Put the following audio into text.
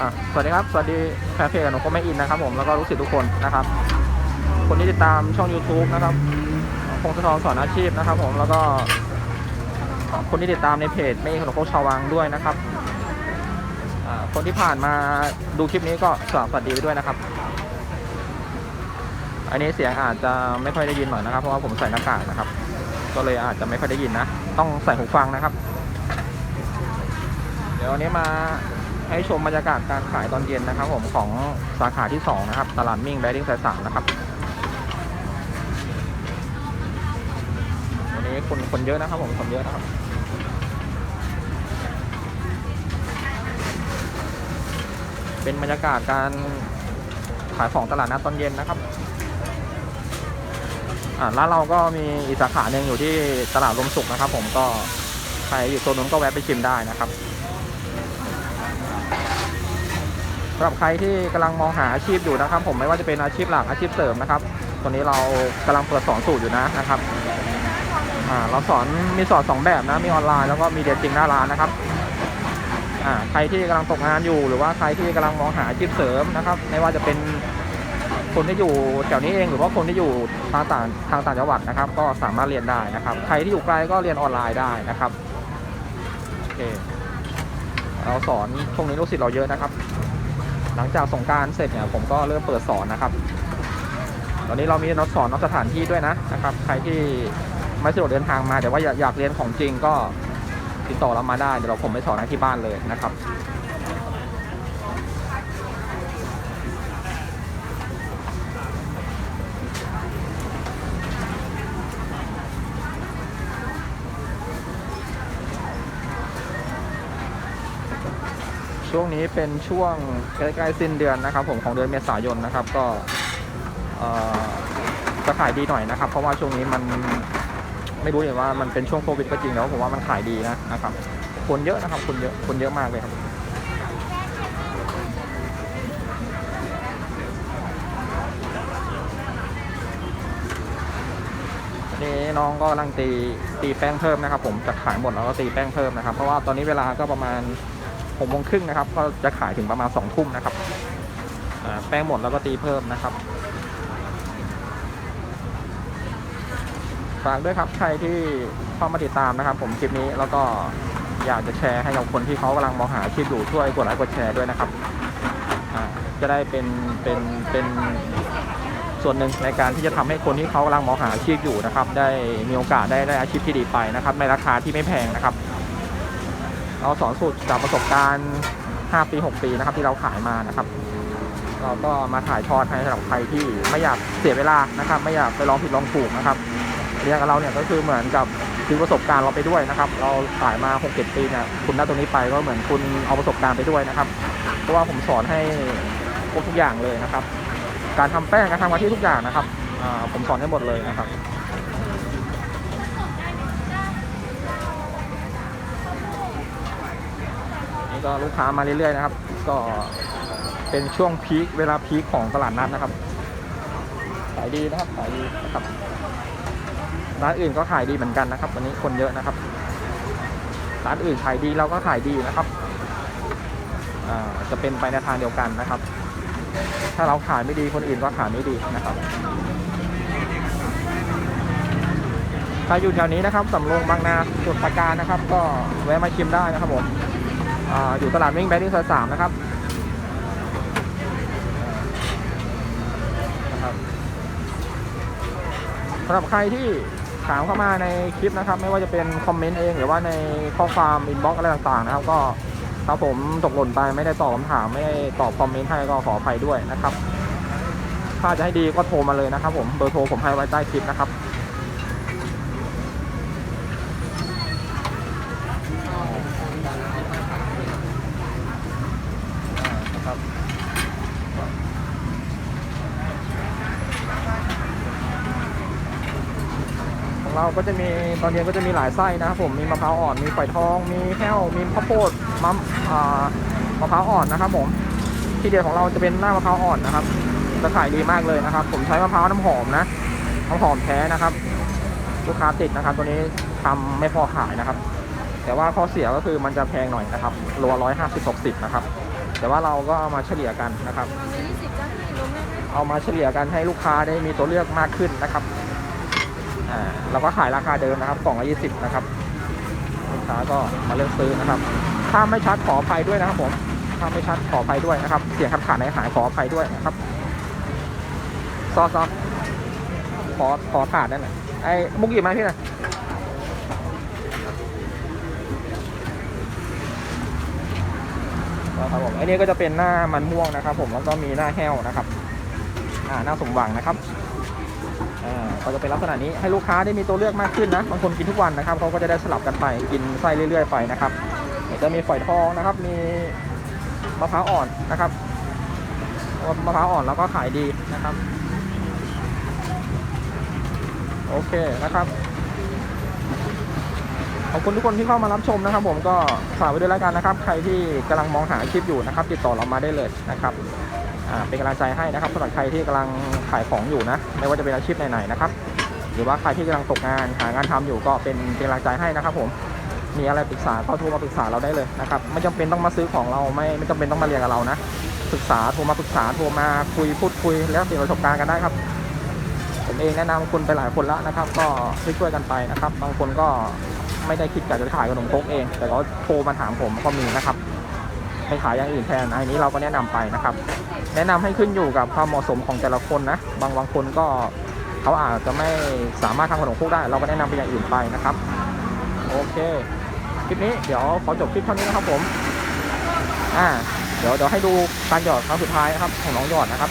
อะสวัสดีครับ สวัสดีแฟนเพจกับหนูก็ไม่อินนะครับผมแล้วก็รู้สึกทุกคนนะครับ คนที่ติดตามช่อง YouTube นะครับพงศธรสอนอาชีพนะครับ ผมแล้วก็คนที่ติดตามในเพจไม่ขนมโคกชาววังด้วยนะครับคนที่ผ่านมาดูคลิปนี้ก็สวัสดีไปด้วยนะครับ อันนี้เสียงอาจจะไม่ค่อยได้ยินหน่อยนะครับ เพราะว่าผมใส่หน้ากากนะครับ ก็เลยอาจจะไม่ค่อยได้ยินนะ ต้องใส่หูฟังนะครับ เดี๋ยววันนี้มา ให้ชมบรรยากาศการขายตอนเย็นนะครับ ผมของสาขาที่ 2 นะครับ ตลาดมิ่งแบดิ้งสายสามนะครับ วันนี้คนคนเยอะนะครับ ผมคนเยอะนะครับเป็นบรรยากาศการขายของตลาดนัดตอนเย็นนะครับร้านเราก็มีอีกสาขาหนึ่งอยู่ที่ตลาดลมสุขนะครับ ผมก็ใครอยู่โซนนู้นก็แวะไปชิมได้นะครับ สำหรับใครที่กำลังมองหาอาชีพอยู่นะครับ ผมไม่ว่าจะเป็นอาชีพหลักอาชีพเสริมนะครับตอนนี้เรากำลังเปิดสอนสูตรอยู่นะนะครับอ่าเราสอนมีสอนสองแบบนะมีออนไลน์แล้วก็มีเรียจริงหน้าร้านนะครับอ่าใครที่กำลังตกงานอยู่หรือว่าใครที่กำลังมองหาอาชีพเสริมนะครับ ไม่ว่าจะเป็นคนที่อยู่แถวนี้เองหรือว่าคนที่อยู่ทางต่างทางต่างจังหวัดนะครับ ก็สามารถเรียนได้นะครับ ใครที่อยู่ไกลก็เรียนออนไลน์ได้นะครับโอเคเราสอนช่วงนี้ลูกศิษย์เราเยอะนะครับ หลังจากสงการเสร็จเนี่ยผมก็เริ่มเปิดสอนนะครับ ตอนนี้เรามีนัดสอนนอกสถานที่ด้วยนะนะครับ ใครที่ไม่สะดวกเดินทางมาแต่ว่าอยากอยากเรียนของจริงก็ติดต่อเรามาได้เดี๋ยวเราผมไปสอนให้ที่บ้านเลยนะครับ ช่วงนี้เป็นช่วงใกล้ๆสิ้นเดือนนะครับ ผมของเดือนเมษายนนะครับ ก็จะขายดีหน่อยนะครับ เพราะว่าช่วงนี้มันไม่รู้เลยว่ามันเป็นช่วงโควิดก็จริงแล้วผมว่ามันขายดีนะนะครับ คนเยอะนะครับ คนเยอะคนเยอะมากเลยครับนี่น้องก็กำลังตีตีแป้งเพิ่มนะครับ ผมจะขายหมดแล้วก็ตีแป้งเพิ่มนะครับ เพราะว่าตอนนี้เวลาก็ประมาณ หกโมงครึ่งนะครับ ก็จะขายถึงประมาณสองทุ่มนะครับแป้งหมดแล้วก็ตีเพิ่มนะครับฝากด้วยครับใครที่เข้ามาติดตามนะครับ ผมคลิปนี้แล้วก็อยากจะแชร์ให้กับคนที่เขากำลังมองหาอาชีพอยู่ช่วยกดไลค์กดแชร์ด้วยนะครับจะได้เป็นเป็นเป็นส่วนหนึ่งในการที่จะทำให้คนที่เขากำลังมองหาอาชีพอยู่นะครับ ได้มีโอกาสได้ได้อาชีพที่ดีไปนะครับ ในราคาที่ไม่แพงนะครับ เราสอนสูตรจากประสบการณ์ 5 ปี 6 ปีนะครับที่เราขายมานะครับ เราก็มาถ่ายทอดให้สำหรับใครที่ไม่อยากเสียเวลานะครับ ไม่อยากไปลองผิดลองถูกนะครับเรียนกับเราเนี่ยก็คือเหมือนกับซื้อประสบการณ์เราไปด้วยนะครับ เราขายมา6 7ปีเนี่ยคุณได้ตรงนี้ไปก็เหมือนคุณเอาประสบการณ์ไปด้วยนะครับ เพราะว่าผมสอนให้ครบทุกอย่างเลยนะครับ การทำแป้งการทำกะทิทุกอย่างนะครับผมสอนให้หมดเลยนะครับ นี่ก็ลูกค้ามาเรื่อยๆนะครับ ก็เป็นช่วงพีคเวลาพีคของตลาดนัดนะครับ ขายดีนะครับขายดีนะครับ ร้านอื่นก็ขายดีเหมือนกันนะครับ วันนี้คนเยอะนะครับ ร้านอื่นขายดีเราก็ขายดีนะครับอ่าจะเป็นไปในทางเดียวกันนะครับ ถ้าเราขายไม่ดีคนอื่นก็ขายไม่ดีนะครับใครอยู่แถวนี้นะครับสำโรงบางนาสุดประการนะครับ ก็แวะมาชิมได้นะครับผม อยู่ตลาดมิ่งแบดดิ้งซอยสามนะครับนะครับสำหรับใครที่ถามเข้ามาในคลิปนะครับ ไม่ว่าจะเป็นคอมเมนต์เอง หรือว่าในข้อความอินบ็อกซ์อะไรต่างๆนะครับ ก็ถ้าผมตกหล่นไปไม่ได้ตอบคำถามไม่ได้ตอบคอมเมนต์ให้ก็ขออภัยด้วยนะครับ ถ้าจะให้ดีก็โทรมาเลยนะครับ ผมเบอร์โทรผมให้ไว้ใต้คลิปนะครับอ่านะครับ ของ เราก็จะมีตอนเย็นก็จะมีหลายไส้นะครับผมมีมะพร้าวอ่อนมีฝอยทอง มีแห้วมีข้าวโพดมัมอ่ามะพร้าวอ่อนนะครับผมที่เดียวของเราจะเป็นหน้ามะพร้าวอ่อนนะครับจะขายดีมากเลยนะครับ ผมใช้มะพร้าวน้ำหอมนะน้ำหอมแท้นะครับ ลูกค้าติดนะครับ ตัวนี้ทำไม่พอขายนะครับ แต่ว่าข้อเสียก็คือมันจะแพงหน่อยนะครับรัวร้อยห้าสิบหกสิบนะครับ แต่ว่าเราก็เอามาเฉลี่ยกันนะครับวางเลยยี่สิบจ้าพี่รวมได้ไหมเอามาเฉลี่ยกันให้ลูกค้าได้มีตัวเลือกมากขึ้นนะครับ อ่าเราก็ขายราคาเดิมนะครับกล่องละยี่สิบนะครับลูกค้าก็มาเลือกซื้อนะครับ ถ้าไม่ชัดขออภัยด้วยนะครับผมถ้าไม่ชัดขออภัยด้วยนะครับ เสียงขัดขาดในหายขออภัยด้วยนะครับซอซอขอขอขาดนั่นแหละไอ้มุกหยิบมาพี่นะครับผมไอ้นี่ก็จะเป็นหน้ามันม่วงนะครับ ผมแล้วก็มีหน้าแห้วนะครับ อ่าหน้าสมหวังนะครับ ก็จะเป็นลักษณะนี้ให้ลูกค้าได้มีตัวเลือกมากขึ้นนะ บางคนกินทุกวันนะครับเขาก็จะได้สลับกันไปกินไส้เรื่อยๆไปนะครับจะมีฝอยทองนะครับ มีมะพร้าวอ่อนนะครับมะพร้าวอ่อนแล้วก็ขายดีนะครับ โอเคนะครับขอบคุณทุกคนที่เข้ามารับชมนะครับ ผมก็ฝากไว้ด้วยแล้วกันนะครับ ใครที่กำลังมองหาคลิปอยู่นะครับ ติดต่อเรามาได้เลยนะครับ เป็นกำลังใจให้นะครับสำหรับใครที่กำลังขายของอยู่นะ ไม่ว่าจะเป็นอาชีพไหนๆนะครับ หรือว่าใครที่กำลังตกงานหางานทำอยู่ก็เป็นเป็นกำลังใจให้นะครับ ผม มีอะไรปรึกษาก็โทรมาปรึกษาเราได้เลยนะครับ ไม่จำเป็นต้องมาซื้อของเราไม่ไม่จำเป็นต้องมาเรียนกับเรานะ ศึกษาโทรมาปรึกษาโทรมาคุยพูดคุยแล้วเปลี่ยนประสบการณ์กันได้ครับ ผมเองแนะนำคุณไปหลายคนแล้วนะครับ ก็ช่วยๆกันไปนะครับ บางคนก็ไม่ได้คิดอยากจะขายขนมครกเอง แต่ก็โทรมาถามผมก็มีนะครับ ไปขายอย่างอื่นแทนอันนี้เราก็แนะนำไปนะครับ แนะนำให้ขึ้นอยู่กับความเหมาะสมของแต่ละคนนะ บางบางคนก็เขาอาจจะไม่สามารถทำขนมคุกได้ เราก็แนะนำไปอย่างอื่นไปนะครับ โอเค คลิปนี้เดี๋ยวขอจบคลิปเท่านี้นะครับผม อ่า เดี๋ยวเดี๋ยวให้ดูการหยอดครั้งสุดท้ายนะครับของน้องหยอดนะครับ